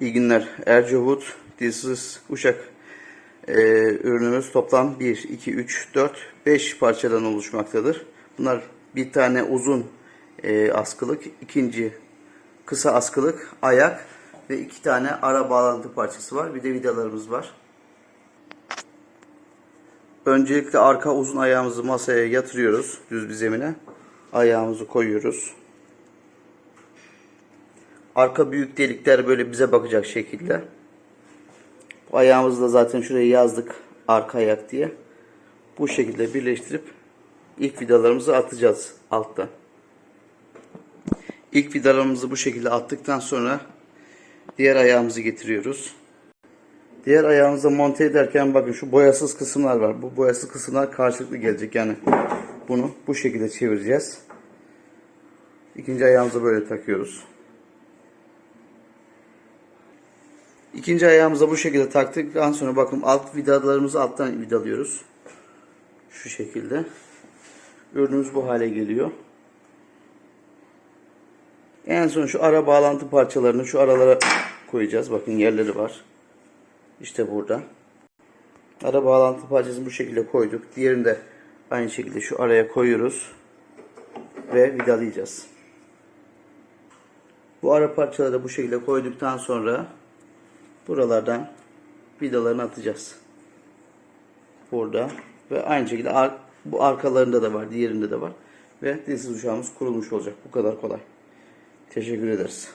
İyi günler. Ercevut Dilsiz Uşak e, ürünümüz toplam 1, 2, 3, 4, 5 parçadan oluşmaktadır. Bunlar bir tane uzun e, askılık, ikinci kısa askılık, ayak ve iki tane ara bağlantı parçası var. Bir de vidalarımız var. Öncelikle arka uzun ayağımızı masaya yatırıyoruz düz bir zemine. Ayağımızı koyuyoruz. Arka büyük delikler böyle bize bakacak şekilde. Ayağımızı da zaten şuraya yazdık arka ayak diye. Bu şekilde birleştirip ilk vidalarımızı atacağız altta. İlk vidalarımızı bu şekilde attıktan sonra diğer ayağımızı getiriyoruz. Diğer ayağımıza monte ederken bakın şu boyasız kısımlar var. Bu boyasız kısımlar karşılıklı gelecek. Yani bunu bu şekilde çevireceğiz. İkinci ayağımıza böyle takıyoruz. İkinci ayağımıza bu şekilde taktıktan sonra bakın alt vidalarımızı alttan vidalıyoruz. Şu şekilde. Ürünümüz bu hale geliyor. En son şu ara bağlantı parçalarını şu aralara koyacağız. Bakın yerleri var. İşte burada. Ara bağlantı parçasını bu şekilde koyduk. Diğerini de aynı şekilde şu araya koyuyoruz. Ve vidalayacağız. Bu ara parçaları bu şekilde koyduktan sonra buralardan vidalarını atacağız. Burada. Ve aynı şekilde ar- bu arkalarında da var. Diğerinde de var. Ve dilsiz uçağımız kurulmuş olacak. Bu kadar kolay. Teşekkür ederiz.